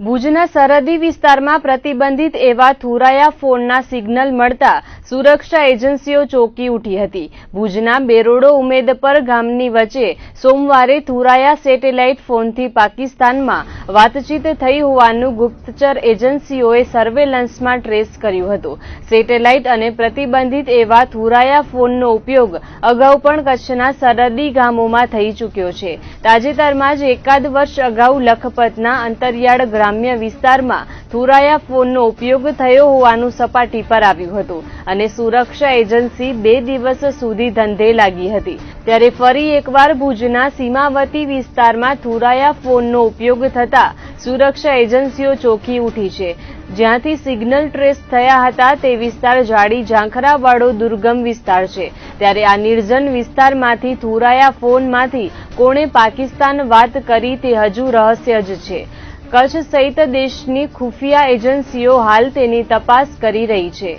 ભુજના સરહદી વિસ્તારમાં પ્રતિબંધિત એવા થુરાયા ફોનના સિગ્નલ મળતા સુરક્ષા એજન્સીઓ ચોકી ઉઠી હતી. ભુજના બેરોડો ઉમેદપર ગામની વચ્ચે સોમવારે થુરાયા સેટેલાઇટ ફોનથી પાકિસ્તાનમાં વાતચીત થઈ હોવાનું ગુપ્તચર એજન્સીઓએ સર્વેલન્સમાં ટ્રેસ કર્યું હતું. સેટેલાઇટ અને પ્રતિબંધિત એવા થુરાયા ફોનનો ઉપયોગ અગાઉ પણ કચ્છના સરહદી ગામોમાં થઈ ચૂક્યો છે. તાજેતરમાં જ એકાદ વર્ષ અગાઉ લખપતના અંતરિયાળ ગ્રામ્ય વિસ્તારમાં થુરાયા ફોનનો ઉપયોગ થયો હોવાનું સપાટી પર આવ્યું હતું અને સુરક્ષા એજન્સી બે દિવસ સુધી ધંધે લાગી હતી. ત્યારે ફરી એકવાર ભુજના સીમાવતી વિસ્તારમાં થુરાયા ફોનનો ઉપયોગ થતા સુરક્ષા એજન્સીઓ ચોખી ઉઠી છે. જ્યાંથી સિગ્નલ ટ્રેસ થયા હતા તે વિસ્તાર જાડી ઝાંખરાવાળો દુર્ગમ વિસ્તાર છે. ત્યારે આ નિર્જન વિસ્તારમાંથી થુરાયા ફોનમાંથી કોણે પાકિસ્તાન વાત કરી તે હજુ રહસ્ય જ છે. કચ્છ સહિત દેશની ખુફિયા એજન્સીઓ હાલ તેની તપાસ કરી રહી છે.